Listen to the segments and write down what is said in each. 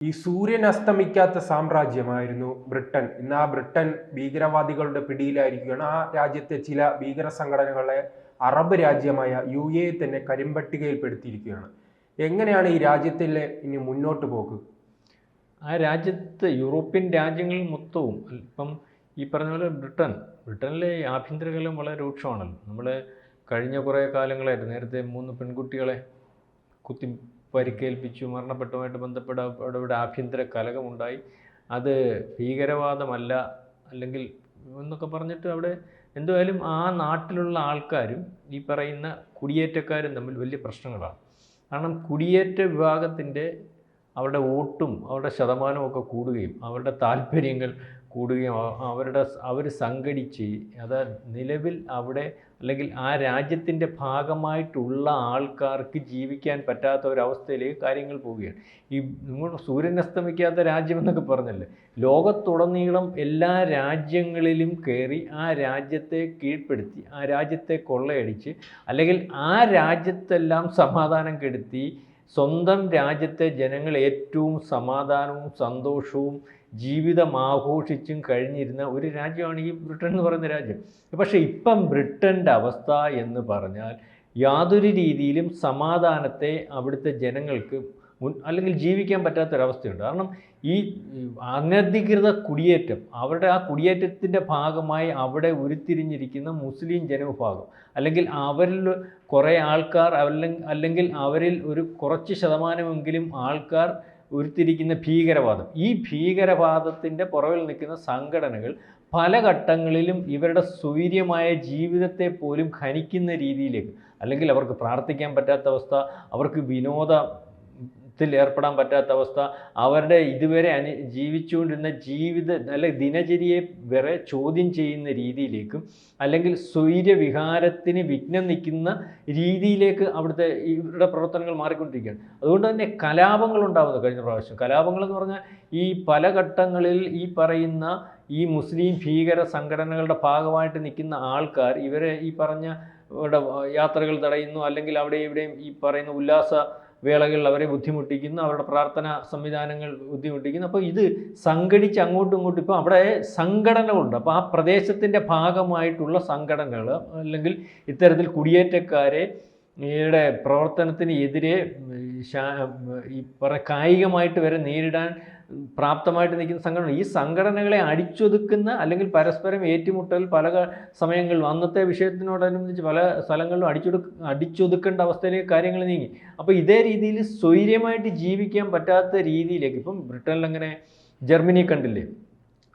ഈ സൂര്യൻ അസ്തമിക്കാത്ത സാമ്രാജ്യമായിരുന്നു ബ്രിട്ടൻ. ഇന്ന് ആ ബ്രിട്ടൻ ഭീകരവാദികളുടെ പിടിയിലായിരിക്കുകയാണ്. ആ രാജ്യത്തെ ചില ഭീകര സംഘടനകളെ അറബ് രാജ്യമായ യു എ തന്നെ കരിമ്പട്ടികയിൽപ്പെടുത്തിയിരിക്കുകയാണ്. എങ്ങനെയാണ് ഈ രാജ്യത്തിലെ ഇനി മുന്നോട്ട് പോക്ക്? ആ രാജ്യത്ത് യൂറോപ്യൻ രാജ്യങ്ങളിൽ മൊത്തവും ഇപ്പം ഈ പറഞ്ഞ പോലെ ബ്രിട്ടൻ. ബ്രിട്ടനിലെ ആഭ്യന്തരകലം വളരെ രൂക്ഷമാണല്ലോ. നമ്മൾ കഴിഞ്ഞ കുറേ കാലങ്ങളായിട്ട് നേരത്തെ മൂന്ന് പെൺകുട്ടികളെ കുത്തി പരിക്കേൽപ്പിച്ചു മരണപ്പെട്ടുമായിട്ട് ബന്ധപ്പെട്ട അവിടെ ആഭ്യന്തര കലകമുണ്ടായി അത് ഭീകരവാദമല്ല അല്ലെങ്കിൽ എന്നൊക്കെ പറഞ്ഞിട്ട് അവിടെ എന്തുവായാലും ആ നാട്ടിലുള്ള ആൾക്കാരും ഈ പറയുന്ന കുടിയേറ്റക്കാരും തമ്മിൽ വലിയ പ്രശ്നങ്ങളാണ്. കാരണം കുടിയേറ്റ വിഭാഗത്തിന്റെ അവരുടെ വോട്ടും അവരുടെ ശതമാനവും ഒക്കെ കൂടുകയും അവരുടെ താല്പര്യങ്ങൾ കൂടുകയും അവരുടെ അവർ സംഘടിച്ച് അത് നിലവിൽ അവിടെ അല്ലെങ്കിൽ ആ രാജ്യത്തിന്റെ ഭാഗമായിട്ടുള്ള ആൾക്കാർക്ക് ജീവിക്കാൻ പറ്റാത്ത ഒരവസ്ഥയിലേക്ക് കാര്യങ്ങൾ പോവുകയാണ്. ഈ നിങ്ങൾ സൂര്യൻ അസ്തമിക്കാത്ത രാജ്യമെന്നൊക്കെ പറഞ്ഞല്ലേ? ലോകത്തുടനീളം എല്ലാ രാജ്യങ്ങളിലും കയറി ആ രാജ്യത്തെ കീഴ്പ്പെടുത്തി ആ രാജ്യത്തെ കൊള്ളയടിച്ച് അല്ലെങ്കിൽ ആ രാജ്യത്തെല്ലാം സമാധാനം കെടുത്തി സ്വന്തം രാജ്യത്തെ ജനങ്ങൾ ഏറ്റവും സമാധാനവും സന്തോഷവും ജീവിതം ആഘോഷിച്ചും കഴിഞ്ഞിരുന്ന ഒരു രാജ്യമാണ് ഈ ബ്രിട്ടൻ എന്ന് പറയുന്ന രാജ്യം. പക്ഷേ ഇപ്പം ബ്രിട്ടന്റെ അവസ്ഥ എന്ന് പറഞ്ഞാൽ യാതൊരു രീതിയിലും സമാധാനത്തെ അവിടുത്തെ ജനങ്ങൾക്ക് മുൻ അല്ലെങ്കിൽ ജീവിക്കാൻ പറ്റാത്തൊരവസ്ഥയുണ്ട്. കാരണം ഈ അനധികൃത കുടിയേറ്റം അവരുടെ ആ കുടിയേറ്റത്തിന്റെ ഭാഗമായി അവിടെ ഉരുത്തിരിഞ്ഞിരിക്കുന്ന മുസ്ലിം ജനവിഭാഗം അല്ലെങ്കിൽ അവരിൽ കുറേ ആൾക്കാർ അല്ലെങ്കിൽ അവരിൽ ഒരു കുറച്ച് ശതമാനമെങ്കിലും ആൾക്കാർ ഉരുത്തിരിക്കുന്ന ഭീകരവാദം. ഈ ഭീകരവാദത്തിന്റെ പുറകിൽ നിൽക്കുന്ന സംഘടനകൾ പല ഘട്ടങ്ങളിലും ഇവരുടെ സുവീര്യമായ ജീവിതത്തെ പോലും ഖനിക്കുന്ന രീതിയിലേക്ക് അല്ലെങ്കിൽ അവർക്ക് പ്രാർത്ഥിക്കാൻ പറ്റാത്ത അവസ്ഥ അവർക്ക് വിനോദ ത്തിൽ ഏർപ്പെടാൻ പറ്റാത്ത അവസ്ഥ. അവരുടെ ഇതുവരെ അനു ജീവിച്ചുകൊണ്ടിരുന്ന ജീവിത അല്ലെ ദിനചര്യയെ വരെ ചോദ്യം ചെയ്യുന്ന രീതിയിലേക്കും അല്ലെങ്കിൽ സ്വൈര്യവിഹാരത്തിന് വിഘ്നം നിൽക്കുന്ന രീതിയിലേക്ക് അവിടുത്തെ ഇവരുടെ പ്രവർത്തനങ്ങൾ മാറിക്കൊണ്ടിരിക്കുകയാണ്. അതുകൊണ്ട് തന്നെ കലാപങ്ങൾ ഉണ്ടാകുന്നു കഴിഞ്ഞ പ്രാവശ്യം. കലാപങ്ങൾ എന്ന് പറഞ്ഞാൽ ഈ പല ഘട്ടങ്ങളിൽ ഈ പറയുന്ന ഈ മുസ്ലിം ഭീകര സംഘടനകളുടെ ഭാഗമായിട്ട് നിൽക്കുന്ന ആൾക്കാർ ഇവരെ ഈ പറഞ്ഞ ഇവിടെ യാത്രകൾ തടയുന്നു അല്ലെങ്കിൽ അവിടെ ഇവിടെയും ഈ പറയുന്ന ഉല്ലാസ വേളകളിൽ അവരെ ബുദ്ധിമുട്ടിക്കുന്നു അവരുടെ പ്രാർത്ഥന സംവിധാനങ്ങൾ ബുദ്ധിമുട്ടിക്കുന്നു. അപ്പോൾ ഇത് സംഘടിച്ച് അങ്ങോട്ടും ഇങ്ങോട്ടും ഇപ്പോൾ അവിടെ സംഘടനകളുണ്ട് അപ്പോൾ ആ പ്രദേശത്തിന്റെ ഭാഗമായിട്ടുള്ള സംഘടനകൾ അല്ലെങ്കിൽ ഇത്തരത്തിൽ കുടിയേറ്റക്കാരെ ഇവരുടെ പ്രവർത്തനത്തിന് എതിരെ ഈ പറ കായികമായിട്ട് വരെ നേരിടാൻ പ്രാപ്തമായിട്ട് നിൽക്കുന്ന സംഘടന ഈ സംഘടനകളെ അടിച്ചൊതുക്കുന്ന അല്ലെങ്കിൽ പരസ്പരം ഏറ്റുമുട്ടൽ പല സമയങ്ങളിലും അന്നത്തെ വിഷയത്തിനോടനുബന്ധിച്ച് പല സ്ഥലങ്ങളിലും അടിച്ചൊടു അടിച്ചൊതുക്കേണ്ട അവസ്ഥയിലേക്ക് കാര്യങ്ങൾ നീങ്ങി. അപ്പോൾ ഇതേ രീതിയിൽ സ്വൈര്യമായിട്ട് ജീവിക്കാൻ പറ്റാത്ത രീതിയിലേക്ക് ഇപ്പം ബ്രിട്ടനിൽ അങ്ങനെ ജർമ്മനി കണ്ടില്ലേ?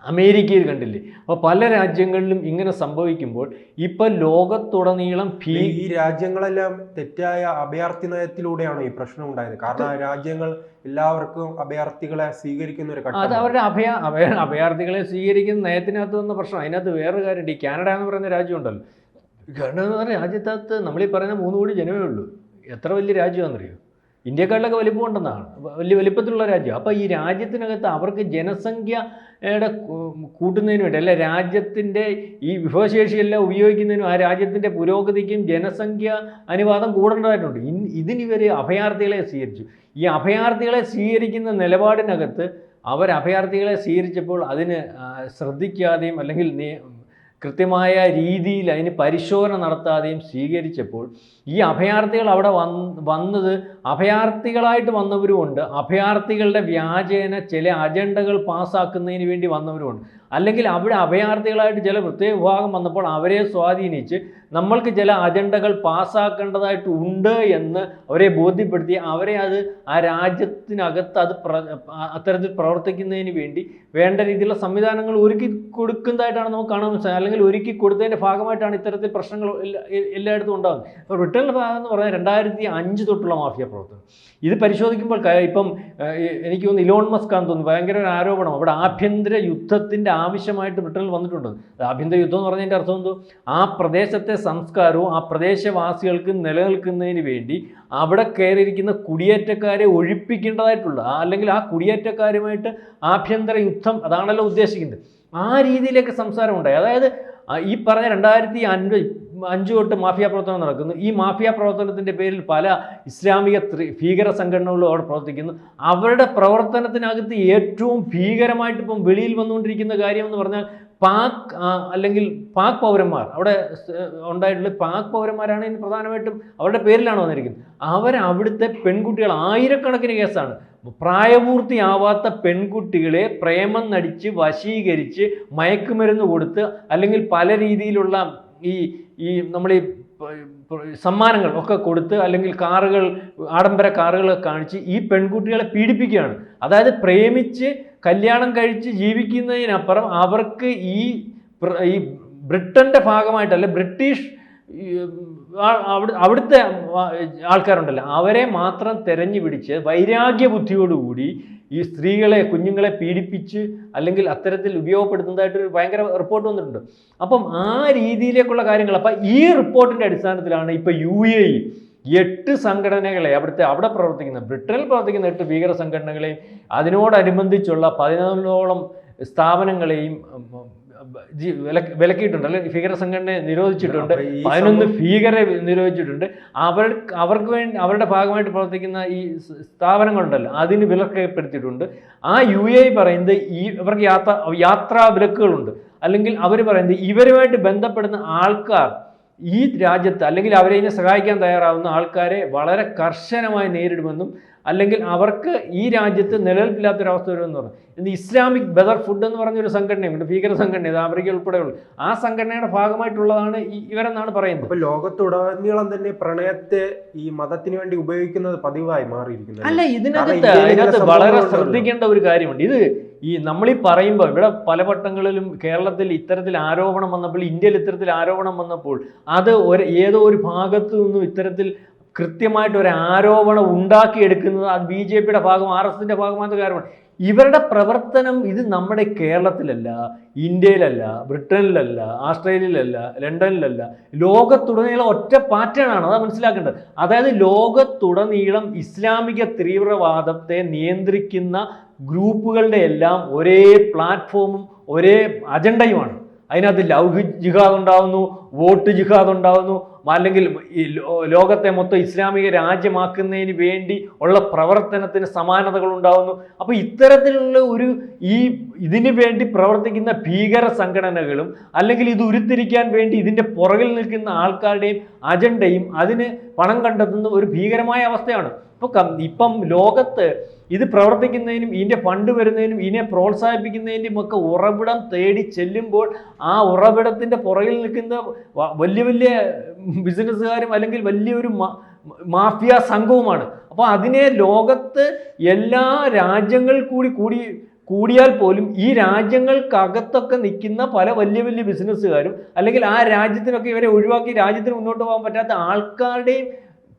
അമേരിക്കയിൽ കണ്ടില്ലേ? അപ്പോൾ പല രാജ്യങ്ങളിലും ഇങ്ങനെ സംഭവിക്കുമ്പോൾ ഇപ്പം ലോകത്തുടനീളം ഭീ ഈ രാജ്യങ്ങളെല്ലാം തെറ്റായ അഭയാർത്ഥി നയത്തിലൂടെയാണ് ഈ പ്രശ്നം ഉണ്ടായത്. കാരണം രാജ്യങ്ങൾ എല്ലാവർക്കും അഭയാർത്ഥികളെ സ്വീകരിക്കുന്ന ഒരു അത് അവരുടെ അഭയ അഭയ അഭയാർത്ഥികളെ സ്വീകരിക്കുന്ന നയത്തിനകത്ത് വന്ന പ്രശ്നം. അതിനകത്ത് വേറൊരു കാര്യമുണ്ട്. ഈ കാനഡ എന്ന് പറയുന്ന രാജ്യമുണ്ടല്ലോ. ഉണ്ടല്ലോ കാനഡ എന്ന് പറഞ്ഞ രാജ്യത്തകത്ത് നമ്മൾ ഈ പറയുന്ന മൂന്ന് കോടി ജനമേ ഉള്ളൂ. എത്ര വലിയ രാജ്യമാണെന്നറിയോ? ഇന്ത്യക്കാരിലൊക്കെ വലിപ്പമുണ്ടെന്നാണ് വലിയ വലിപ്പത്തിലുള്ള രാജ്യം. അപ്പോൾ ഈ രാജ്യത്തിനകത്ത് അവർക്ക് ജനസംഖ്യയുടെ കൂട്ടുന്നതിന് വേണ്ടി അല്ലെ രാജ്യത്തിന്റെ ഈ വിഭവശേഷിയെല്ലാം ഉപയോഗിക്കുന്നതിനും ആ രാജ്യത്തിന്റെ പുരോഗതിക്കും ജനസംഖ്യ അനുപാതം കൂടേണ്ടതായിട്ടുണ്ട്. ഇതിനിവർ അഭയാർത്ഥികളെ സ്വീകരിച്ചു. ഈ അഭയാർത്ഥികളെ സ്വീകരിക്കുന്ന നിലപാടിനകത്ത് അവർ അഭയാർത്ഥികളെ സ്വീകരിച്ചപ്പോൾ അതിന് ശ്രദ്ധിക്കാതെയും അല്ലെങ്കിൽ കൃത്യമായ രീതിയിൽ അതിന് പരിശോധന നടത്താതെയും സ്വീകരിച്ചപ്പോൾ ഈ അഭയാർത്ഥികൾ അവിടെ വന്ന് വന്നത് അഭയാർത്ഥികളായിട്ട് വന്നവരുമുണ്ട്. അഭയാർത്ഥികളുടെ വ്യാജേന ചില അജണ്ടകൾ പാസ്സാക്കുന്നതിന് വേണ്ടി വന്നവരുമുണ്ട്. അല്ലെങ്കിൽ അവിടെ അഭയാർത്ഥികളായിട്ട് ചില പ്രത്യേക വിഭാഗം വന്നപ്പോൾ അവരെ സ്വാധീനിച്ച് നമ്മൾക്ക് ചില അജണ്ടകൾ പാസ്സാക്കേണ്ടതായിട്ട് ഉണ്ട് എന്ന് അവരെ ബോധ്യപ്പെടുത്തി അവരെ അത് ആ രാജ്യത്തിനകത്ത് അത് അത്തരത്തിൽ പ്രവർത്തിക്കുന്നതിന് വേണ്ടി വേണ്ട രീതിയിലുള്ള സംവിധാനങ്ങൾ ഒരുക്കി കൊടുക്കുന്നതായിട്ടാണ് നമുക്ക് കാണാൻ അല്ലെങ്കിൽ ഒരുക്കി കൊടുത്തതിന്റെ ഭാഗമായിട്ടാണ് ഇത്തരത്തിൽ പ്രശ്നങ്ങൾ എല്ലായിടത്തും ഉണ്ടാകുന്നത്. ഇപ്പോൾ റിട്ടേണിന്റെ ഭാഗം എന്ന് പറഞ്ഞാൽ രണ്ടായിരത്തി അഞ്ച് തൊട്ടുള്ള മാഫിയ പ്രവർത്തനം. ഇത് പരിശോധിക്കുമ്പോൾ ഇപ്പം എനിക്ക് തോന്നുന്നു ഇലോൺ മസ്ക് ആണെന്ന് തോന്നുന്നു. ഭയങ്കര ഒരു ആരോപണം അവിടെ ആഭ്യന്തര യുദ്ധത്തിന്റെ ആവശ്യമായിട്ട് ബ്രിട്ടനിൽ വന്നിട്ടുണ്ട്. ആഭ്യന്തര യുദ്ധം എന്ന് പറഞ്ഞതിന്റെ അർത്ഥം എന്തോ? ആ പ്രദേശത്തെ സംസ്കാരവും ആ പ്രദേശവാസികൾക്ക് നിലനിൽക്കുന്നതിന് വേണ്ടി അവിടെ കയറിയിരിക്കുന്ന കുടിയേറ്റക്കാരെ ഒഴിപ്പിക്കേണ്ടതായിട്ടുള്ള അല്ലെങ്കിൽ ആ കുടിയേറ്റക്കാരുമായിട്ട് ആഭ്യന്തര യുദ്ധം അതാണല്ലോ ഉദ്ദേശിക്കുന്നത്. ആ രീതിയിലേക്ക് സംസാരമുണ്ടായി. അതായത് ഈ പറഞ്ഞ രണ്ടായിരത്തി അൻപത് അഞ്ചു തൊട്ട് മാഫിയ പ്രവർത്തനം നടക്കുന്നു. ഈ മാഫിയ പ്രവർത്തനത്തിന്റെ പേരിൽ പല ഇസ്ലാമിക ഭീകര സംഘടനകളും അവിടെ പ്രവർത്തിക്കുന്നു. അവരുടെ പ്രവർത്തനത്തിനകത്ത് ഏറ്റവും ഭീകരമായിട്ട് ഇപ്പം വെളിയിൽ വന്നുകൊണ്ടിരിക്കുന്ന കാര്യം എന്ന് പറഞ്ഞാൽ പാക് അല്ലെങ്കിൽ പാക് പൗരന്മാർ. അവിടെ ഉണ്ടായിട്ടുള്ള പാക് പൗരന്മാരാണ് ഇനി പ്രധാനമായിട്ടും അവരുടെ പേരിലാണ് വന്നിരിക്കുന്നത്. അവർ അവിടുത്തെ പെൺകുട്ടികൾ ആയിരക്കണക്കിന് കേസാണ്. പ്രായപൂർത്തിയാവാത്ത പെൺകുട്ടികളെ പ്രേമം നടിച്ച് വശീകരിച്ച് മയക്കുമരുന്ന് കൊടുത്ത് അല്ലെങ്കിൽ പല രീതിയിലുള്ള ഈ ഈ നമ്മൾ ഈ സമ്മാനങ്ങൾ ഒക്കെ കൊടുത്ത് അല്ലെങ്കിൽ കാറുകൾ ആഡംബര കാറുകളൊക്കെ കാണിച്ച് ഈ പെൺകുട്ടികളെ പീഡിപ്പിക്കുകയാണ്. അതായത് പ്രേമിച്ച് കല്യാണം കഴിച്ച് ജീവിക്കുന്നതിനപ്പുറം അവർക്ക് ഈ ഈ ബ്രിട്ടന്റെ ഭാഗമായിട്ട് അല്ലെ ബ്രിട്ടീഷ് അവിടുത്തെ ആൾക്കാരുണ്ടല്ലോ. അവരെ മാത്രം തെരഞ്ഞു പിടിച്ച് വൈരാഗ്യ ബുദ്ധിയോടുകൂടി ഈ സ്ത്രീകളെ കുഞ്ഞുങ്ങളെ പീഡിപ്പിച്ച് അല്ലെങ്കിൽ അത്തരത്തിൽ ഉപയോഗപ്പെടുത്തുന്നതായിട്ടൊരു ഭയങ്കര റിപ്പോർട്ട് വന്നിട്ടുണ്ട്. അപ്പം ആ രീതിയിലേക്കുള്ള കാര്യങ്ങൾ അപ്പം ഈ റിപ്പോർട്ടിന്റെ അടിസ്ഥാനത്തിലാണ് ഇപ്പോൾ യു എ ഇ എട്ട് സംഘടനകളെ അവിടുത്തെ അവിടെ പ്രവർത്തിക്കുന്ന ബ്രിട്ടനിൽ പ്രവർത്തിക്കുന്ന എട്ട് ഭീകര സംഘടനകളെയും അതിനോടനുബന്ധിച്ചുള്ള പതിനൊന്നോളം സ്ഥാപനങ്ങളെയും വിലക്കിയിട്ടുണ്ട്. അല്ലെങ്കിൽ ഭീകര സംഘടനയെ നിരോധിച്ചിട്ടുണ്ട്. പതിനൊന്ന് ഭീകരെ നിരോധിച്ചിട്ടുണ്ട്. അവർ അവർക്ക് വേണ്ടി അവരുടെ ഭാഗമായിട്ട് പ്രവർത്തിക്കുന്ന ഈ സ്ഥാപനങ്ങളുണ്ടല്ലോ അതിന് വിലക്കേർപ്പെടുത്തിയിട്ടുണ്ട്. ആ യു എ പറയുന്നത് ഈ ഇവർക്ക് യാത്ര യാത്രാ വിലക്കുകളുണ്ട്. അല്ലെങ്കിൽ അവർ പറയുന്നത് ഇവരുമായിട്ട് ബന്ധപ്പെടുന്ന ആൾക്കാർ ഈ രാജ്യത്ത് അല്ലെങ്കിൽ അവരെ ഇതിനെ സഹായിക്കാൻ തയ്യാറാവുന്ന ആൾക്കാരെ വളരെ കർശനമായി നേരിടുമെന്നും അല്ലെങ്കിൽ അവർക്ക് ഈ രാജ്യത്ത് നിലനിൽപ്പില്ലാത്തൊരവസ്ഥ വരുമെന്ന് പറഞ്ഞു. ഇന്ന് ഇസ്ലാമിക് ബദർ ഫുഡ് എന്ന് പറഞ്ഞൊരു സംഘടനയുണ്ട് ഭീകര സംഘടന ഇത് അമേരിക്ക ഉൾപ്പെടെയുള്ള. ആ സംഘടനയുടെ ഭാഗമായിട്ടുള്ളതാണ് ഇവരെന്നാണ് പറയുന്നത്. അപ്പൊ ലോകത്തുടനീളം തന്നെ പ്രണയത്തെ ഈ മതത്തിന് വേണ്ടി ഉപയോഗിക്കുന്നത് പതിവായി മാറിയിരിക്കുന്നു അല്ല? ഇതിനകത്ത് അതിനകത്ത് ഇതിനകത്ത് വളരെ ശ്രദ്ധിക്കേണ്ട ഒരു കാര്യമുണ്ട്. ഇത് ഈ നമ്മളീ പറയുമ്പോൾ ഇവിടെ പല വട്ടങ്ങളിലും കേരളത്തിൽ ഇത്തരത്തിൽ ആരോപണം വന്നപ്പോൾ ഇന്ത്യയിൽ ഇത്തരത്തിൽ ആരോപണം വന്നപ്പോൾ അത് ഒരു ഏതോ ഒരു ഭാഗത്തു നിന്നും ഇത്തരത്തിൽ കൃത്യമായിട്ട് ഒരു ആരോപണം ഉണ്ടാക്കിയെടുക്കുന്നത് അത് ബി ജെ പിയുടെ ഭാഗം ആർ എസ് എസിന്റെ ഭാഗമാകുന്ന കാര്യമാണ് ഇവരുടെ പ്രവർത്തനം ഇത് നമ്മുടെ കേരളത്തിലല്ല ഇന്ത്യയിലല്ല ബ്രിട്ടനിലല്ല ആസ്ട്രേലിയയിലല്ല ലണ്ടനിലല്ല. ലോകത്തുടനീളം ഒറ്റ പാറ്റേൺ ആണ് മനസ്സിലാക്കേണ്ടത്. അതായത് ലോകത്തുടനീളം ഇസ്ലാമിക തീവ്രവാദത്തെ നിയന്ത്രിക്കുന്ന ഗ്രൂപ്പുകളുടെ എല്ലാം ഒരേ പ്ലാറ്റ്ഫോമും ഒരേ അജണ്ടയുമാണ്. അതിനകത്ത് ലൗഹിക് ജിഹാദ് ഉണ്ടാവുന്നു വോട്ട് ജിഹാദ് ഉണ്ടാകുന്നു അല്ലെങ്കിൽ ഈ ലോകത്തെ മൊത്തം ഇസ്ലാമിക രാജ്യമാക്കുന്നതിന് വേണ്ടി ഉള്ള പ്രവർത്തനത്തിന് സമാനതകൾ ഉണ്ടാകുന്നു അപ്പോൾ ഇത്തരത്തിലുള്ള ഒരു ഈ ഇതിനു വേണ്ടി പ്രവർത്തിക്കുന്ന ഭീകര സംഘടനകളും അല്ലെങ്കിൽ ഇത് ഉരുത്തിരിക്കാൻ വേണ്ടി ഇതിന്റെ പുറകിൽ നിൽക്കുന്ന ആൾക്കാരുടെയും അജണ്ടയും അതിന് പണം കണ്ടെത്തുന്ന ഒരു ഭീകരമായ അവസ്ഥയാണ്. ഇപ്പോൾ ഇപ്പം ലോകത്ത് ഇത് പ്രവർത്തിക്കുന്നതിനും ഇതിന്റെ ഫണ്ട് വരുന്നതിനും ഇതിനെ പ്രോത്സാഹിപ്പിക്കുന്നതിനും ഒക്കെ ഉറവിടം തേടി ചെല്ലുമ്പോൾ ആ ഉറവിടത്തിന്റെ പുറകിൽ നിൽക്കുന്ന വലിയ വലിയ ബിസിനസ്സുകാരും അല്ലെങ്കിൽ വലിയൊരു മാഫിയ സംഘവുമാണ്. അപ്പോൾ അതിനെ ലോകത്ത് എല്ലാ രാജ്യങ്ങൾ കൂടി കൂടി കൂടിയാൽ പോലും ഈ രാജ്യങ്ങൾക്കകത്തൊക്കെ നിൽക്കുന്ന പല വലിയ വലിയ ബിസിനസ്സുകാരും അല്ലെങ്കിൽ ആ രാജ്യത്തിനൊക്കെ ഇവരെ ഒഴിവാക്കി രാജ്യത്തിന് മുന്നോട്ട് പോകാൻ പറ്റാത്ത ആൾക്കാരുടെയും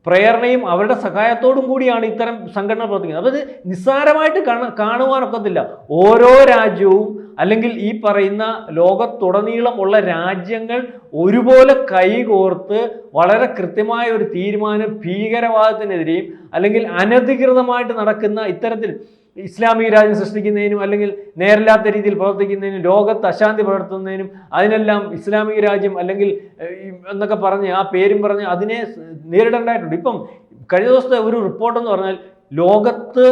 പ്രേരണയും അവരുടെ സഹായത്തോടും കൂടിയാണ് ഇത്തരം സംഘടന പ്രവർത്തിക്കുന്നത്. അപ്പോൾ ഇത് നിസ്സാരമായിട്ട് കാണ കാണുവാനൊക്കത്തില്ല ഓരോ രാജ്യവും അല്ലെങ്കിൽ ഈ പറയുന്ന ലോകത്തുടനീളമുള്ള രാജ്യങ്ങൾ ഒരുപോലെ കൈകോർത്ത് വളരെ കൃത്യമായ ഒരു തീരുമാനം ഭീകരവാദത്തിനെതിരെയും അല്ലെങ്കിൽ അനധികൃതമായിട്ട് നടക്കുന്ന ഇത്തരത്തിൽ ഇസ്ലാമിക രാജ്യം സൃഷ്ടിക്കുന്നതിനും അല്ലെങ്കിൽ നേരില്ലാത്ത രീതിയിൽ പ്രവർത്തിക്കുന്നതിനും ലോകത്ത് അശാന്തി പടർത്തുന്നതിനും അതിനെല്ലാം ഇസ്ലാമിക രാജ്യം അല്ലെങ്കിൽ എന്നൊക്കെ പറഞ്ഞ് ആ പേരും പറഞ്ഞ് അതിനെ നേരിടേണ്ടതായിട്ടുണ്ട്. ഇപ്പം കഴിഞ്ഞ ദിവസത്തെ ഒരു റിപ്പോർട്ടെന്ന് പറഞ്ഞാൽ ലോകത്ത്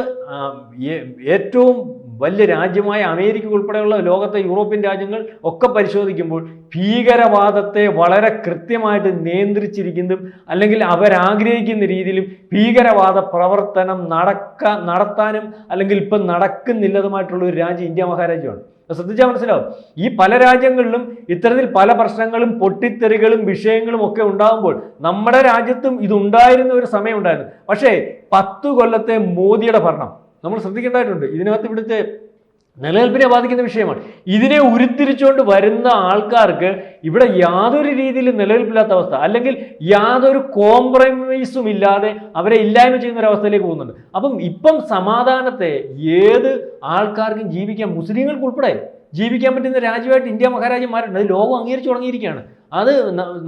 ഏറ്റവും വലിയ രാജ്യമായ അമേരിക്ക ഉൾപ്പെടെയുള്ള ലോകത്തെ യൂറോപ്യൻ രാജ്യങ്ങൾ ഒക്കെ പരിശോധിക്കുമ്പോൾ ഭീകരവാദത്തെ വളരെ കൃത്യമായിട്ട് നിയന്ത്രിച്ചിരിക്കുന്നതും അല്ലെങ്കിൽ അവരാഗ്രഹിക്കുന്ന രീതിയിലും ഭീകരവാദ പ്രവർത്തനം നടക്ക നടത്താനും അല്ലെങ്കിൽ ഇപ്പം നടക്കുന്നില്ലതുമായിട്ടുള്ള ഒരു രാജ്യം ഇന്ത്യ മഹാരാജ്യമാണ്. ശ്രദ്ധിച്ചാൽ മനസ്സിലാവും. ഈ പല രാജ്യങ്ങളിലും ഇത്തരത്തിൽ പല പ്രശ്നങ്ങളും പൊട്ടിത്തെറികളും വിഷയങ്ങളും ഒക്കെ ഉണ്ടാകുമ്പോൾ നമ്മുടെ രാജ്യത്തും ഇതുണ്ടായിരുന്ന ഒരു സമയം ഉണ്ടായിരുന്നു. പക്ഷേ പത്തു കൊല്ലത്തെ മോദിയുടെ ഭരണം നമ്മൾ ശ്രദ്ധിക്കേണ്ടതായിട്ടുണ്ട്. ഇതിനകത്ത് ഇവിടുത്തെ നിലനിൽപ്പിനെ ബാധിക്കുന്ന വിഷയമാണ്. ഇതിനെ ഉരുത്തിരിച്ചുകൊണ്ട് വരുന്ന ആൾക്കാർക്ക് ഇവിടെ യാതൊരു രീതിയിലും നിലനിൽപ്പില്ലാത്ത അവസ്ഥ. അല്ലെങ്കിൽ യാതൊരു കോംപ്രമൈസും ഇല്ലാതെ അവരെ ഇല്ലായ്മ ചെയ്യുന്ന ഒരു അവസ്ഥയിലേക്ക് പോകുന്നുണ്ട്. അപ്പം ഇപ്പം സമാധാനത്തെ ഏത് ആൾക്കാർക്കും ജീവിക്കാൻ മുസ്ലിങ്ങൾക്ക് ഉൾപ്പെടെ ജീവിക്കാൻ പറ്റുന്ന രാജ്യമായിട്ട് ഇന്ത്യ മഹാരാജ്യം മാറിയിട്ടുണ്ട് അത് ലോകം അംഗീകരിച്ചു തുടങ്ങിയിരിക്കുകയാണ്. അത്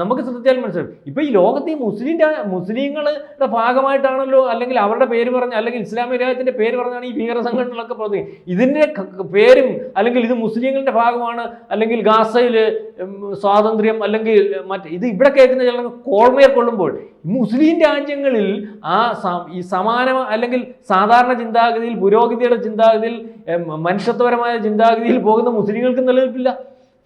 നമുക്ക് ശ്രദ്ധിച്ചാൽ മനസ്സിലാവും. ഇപ്പൊ ഈ ലോകത്ത് ഈ മുസ്ലിം മുസ്ലിങ്ങളുടെ ഭാഗമായിട്ടാണല്ലോ അല്ലെങ്കിൽ അവരുടെ പേര് പറഞ്ഞ അല്ലെങ്കിൽ ഇസ്ലാമിക രാജ്യത്തിന്റെ പേര് പറഞ്ഞാണ് ഈ ഭീകര സംഘടനകളൊക്കെ പ്രവർത്തിക്കുന്നത്. ഇതിന്റെ പേരും അല്ലെങ്കിൽ ഇത് മുസ്ലിങ്ങളുടെ ഭാഗമാണ് അല്ലെങ്കിൽ ഗാസയിൽ സ്വാതന്ത്ര്യം അല്ലെങ്കിൽ മറ്റേ ഇത് ഇവിടെ കേൾക്കുന്ന ചില കോൾമയെ കൊള്ളുമ്പോൾ മുസ്ലിം രാജ്യങ്ങളിൽ ആ ഈ സമാന അല്ലെങ്കിൽ സാധാരണ ചിന്താഗതിയിൽ പുരോഗതിയുടെ ചിന്താഗതിയിൽ മനുഷ്യത്വപരമായ ചിന്താഗതിയിൽ പോകുന്ന മുസ്ലിങ്ങൾക്ക് നിലനിൽപ്പില്ല.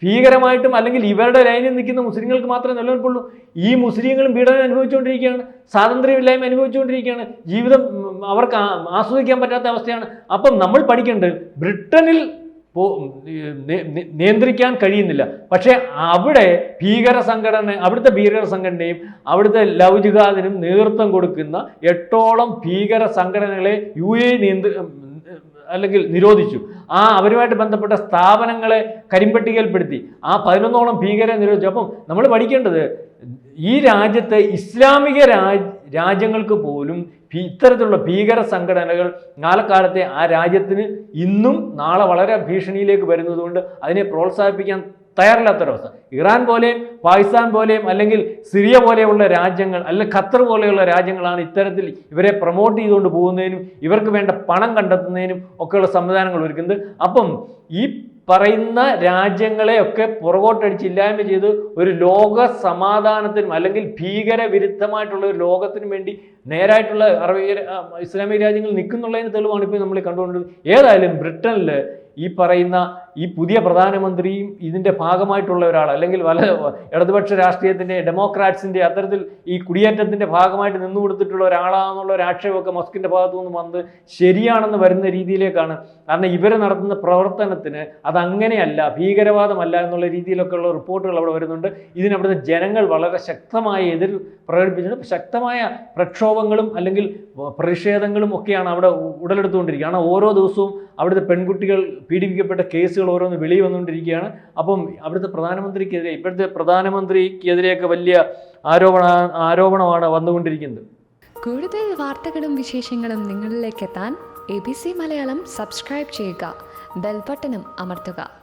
ഭീകരമായിട്ടും അല്ലെങ്കിൽ ഇവരുടെ ലൈനിൽ നിൽക്കുന്ന മുസ്ലിങ്ങൾക്ക് മാത്രമേ നിലനിൽപ്പുള്ളൂ. ഈ മുസ്ലിങ്ങളും പീഡനം അനുഭവിച്ചുകൊണ്ടിരിക്കുകയാണ്. സ്വാതന്ത്ര്യമില്ലായ്മ അനുഭവിച്ചുകൊണ്ടിരിക്കുകയാണ്. ജീവിതം അവർക്ക് ആസ്വദിക്കാൻ പറ്റാത്ത അവസ്ഥയാണ്. അപ്പം നമ്മൾ പഠിക്കേണ്ടത് ബ്രിട്ടനിൽ നിയന്ത്രിക്കാൻ കഴിയുന്നില്ല. പക്ഷേ അവിടെ ഭീകര സംഘടന അവിടുത്തെ ഭീകര സംഘടനയും അവിടുത്തെ ലവ് ജിഹാദിനും നേതൃത്വം കൊടുക്കുന്ന എട്ടോളം ഭീകര സംഘടനകളെ യു എ നിയന്ത്ര അല്ലെങ്കിൽ നിരോധിച്ചു. ആ അവരുമായിട്ട് ബന്ധപ്പെട്ട സ്ഥാപനങ്ങളെ കരിമ്പട്ടികയിൽപ്പെടുത്തി. ആ പതിനൊന്നോളം ഭീകര നിരോധിച്ചു. അപ്പം നമ്മൾ പഠിക്കേണ്ടത് ഈ രാജ്യത്തെ ഇസ്ലാമിക രാജ് രാജ്യങ്ങൾക്ക് പോലും ഇത്തരത്തിലുള്ള ഭീകര സംഘടനകൾ കാലക്കാലത്തെ ആ രാജ്യത്തിന് ഇന്നും നാളെ വളരെ ഭീഷണിയിലേക്ക് വരുന്നതുകൊണ്ട് അതിനെ പ്രോത്സാഹിപ്പിക്കാൻ തയ്യാറില്ലാത്തൊരവസ്ഥ ഇറാൻ പോലെയും പാകിസ്ഥാൻ പോലെയും അല്ലെങ്കിൽ സിറിയ പോലെയുള്ള രാജ്യങ്ങൾ അല്ലെങ്കിൽ ഖത്തർ പോലെയുള്ള രാജ്യങ്ങളാണ് ഇത്തരത്തിൽ ഇവരെ പ്രൊമോട്ട് ചെയ്തുകൊണ്ട് പോകുന്നതിനും ഇവർക്ക് വേണ്ട പണം കണ്ടെത്തുന്നതിനും ഒക്കെയുള്ള സംവിധാനങ്ങൾ ഒരുക്കുന്നത്. അപ്പം ഈ പറയുന്ന രാജ്യങ്ങളെയൊക്കെ പുറകോട്ടടിച്ച് ഇല്ലായ്മ ചെയ്ത് ഒരു ലോക സമാധാനത്തിനും അല്ലെങ്കിൽ ഭീകരവിരുദ്ധമായിട്ടുള്ള ഒരു ലോകത്തിനും വേണ്ടി നേരായിട്ടുള്ള അറബി ഇസ്ലാമിക രാജ്യങ്ങൾ നിൽക്കുന്നുള്ളതിന് തെളിവാണ് ഇപ്പോൾ നമ്മൾ കണ്ടുകൊണ്ടത് ഏതായാലും ബ്രിട്ടനിൽ ഈ പറയുന്ന ഈ പുതിയ പ്രധാനമന്ത്രിയും ഇതിന്റെ ഭാഗമായിട്ടുള്ള ഒരാൾ അല്ലെങ്കിൽ വല ഇടതുപക്ഷ രാഷ്ട്രീയത്തിന്റെ ഡെമോക്രാറ്റ്സിന്റെ അത്തരത്തിൽ ഈ കുടിയേറ്റത്തിന്റെ ഭാഗമായിട്ട് നിന്നു കൊടുത്തിട്ടുള്ള ഒരാളാണെന്നുള്ള ഒരു ആക്ഷേപമൊക്കെ മസ്കിന്റെ ഭാഗത്തു നിന്ന് വന്ന് ശരിയാണെന്ന് വരുന്ന രീതിയിലേക്കാണ്. കാരണം ഇവർ നടത്തുന്ന പ്രവർത്തനത്തിന് അതങ്ങനെയല്ല ഭീകരവാദമല്ല എന്നുള്ള രീതിയിലൊക്കെ ഉള്ള റിപ്പോർട്ടുകൾ അവിടെ വരുന്നുണ്ട്. ഇതിനവിടുത്തെ ജനങ്ങൾ വളരെ ശക്തമായ എതിർ പ്രകടിപ്പിച്ചിട്ടുണ്ട്. ശക്തമായ പ്രക്ഷോഭങ്ങളും അല്ലെങ്കിൽ പ്രതിഷേധങ്ങളും ഒക്കെയാണ് അവിടെ ഉ- ഉടലെടുത്തുകൊണ്ടിരിക്കുക കാരണം ഓരോ ദിവസവും അവിടുത്തെ പെൺകുട്ടികൾ പീഡിപ്പിക്കപ്പെട്ട കേസുകൾ ഓരോന്ന് വെളിയിൽ വന്നുകൊണ്ടിരിക്കുകയാണ്. അപ്പം അവിടുത്തെ പ്രധാനമന്ത്രിക്കെതിരെ ഇപ്പോഴത്തെ പ്രധാനമന്ത്രിക്കെതിരെയൊക്കെ വലിയ ആരോപണ ആരോപണമാണ് വന്നുകൊണ്ടിരിക്കുന്നത്. കൂടുതൽ വാർത്തകളും വിശേഷങ്ങളും നിങ്ങളിലേക്ക് എത്താൻ A B C Malayalam subscribe ചെയ്യുക. ബെൽബട്ടനും അമർത്തുക.